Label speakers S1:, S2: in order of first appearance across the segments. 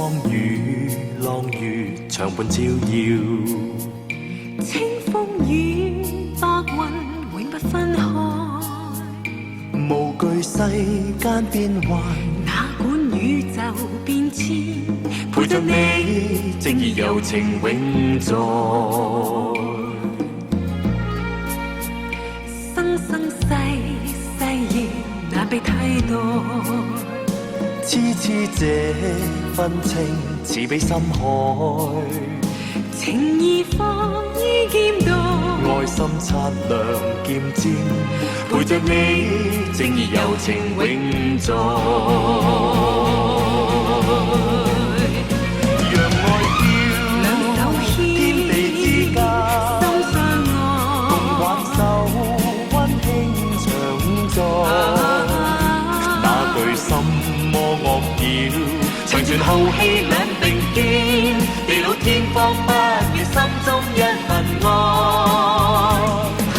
S1: 光與浪月長伴照耀，
S2: 清風與白雲永不分開，
S1: 無懼世間變幻，
S2: 哪管宇宙變遷，
S1: 陪着你，正義柔情永在。
S2: 生生世世亦難被替代。
S1: 痴痴這份情，似比深海。
S2: 情義放於劍道，
S1: 愛心擦亮劍尖，陪着你，正義柔情永在。長存浩氣兩並肩，地老天荒不變，心中一份爱。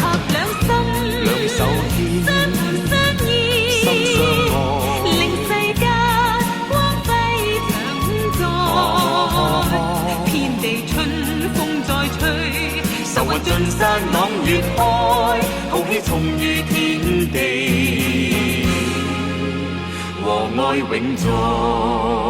S2: 合两心，
S1: 两手牽
S2: 相伴相依，
S1: 心相愛
S2: 令世间光辉常在。遍地春风再吹，
S1: 愁雲盡散，朗月开，浩氣重於天地，和爱永在。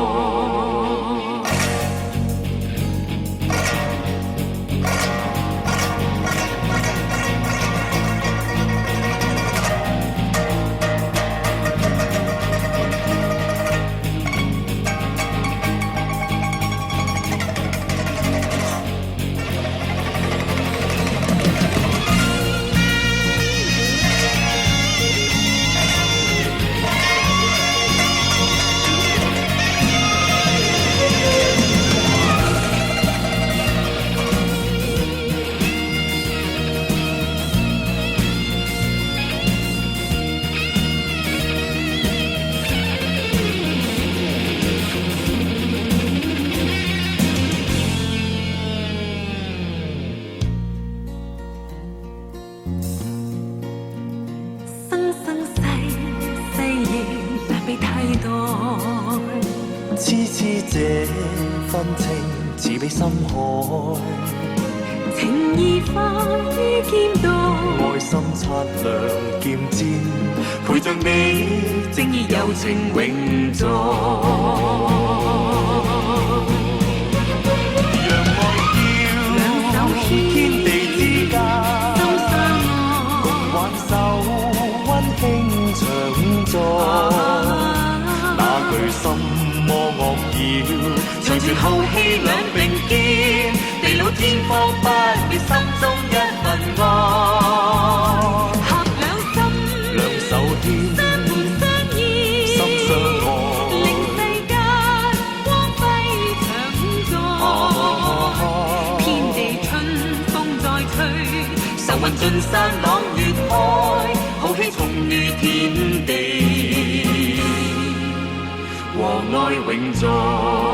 S1: 知这份情，似比深海。
S2: 情义化于剑道，
S1: 爱心擦亮剑尖，陪着你，正义柔情永在。魔惡擾，長存浩氣兩並肩，地老天荒不灭，心中一份爱。
S2: 合两心，
S1: 两手牽，
S2: 相伴相依，
S1: 心相
S2: 令。世间光辉常在。遍地春风再吹，
S1: 愁雲盡散，朗月开，浩氣重於天地，和愛永在。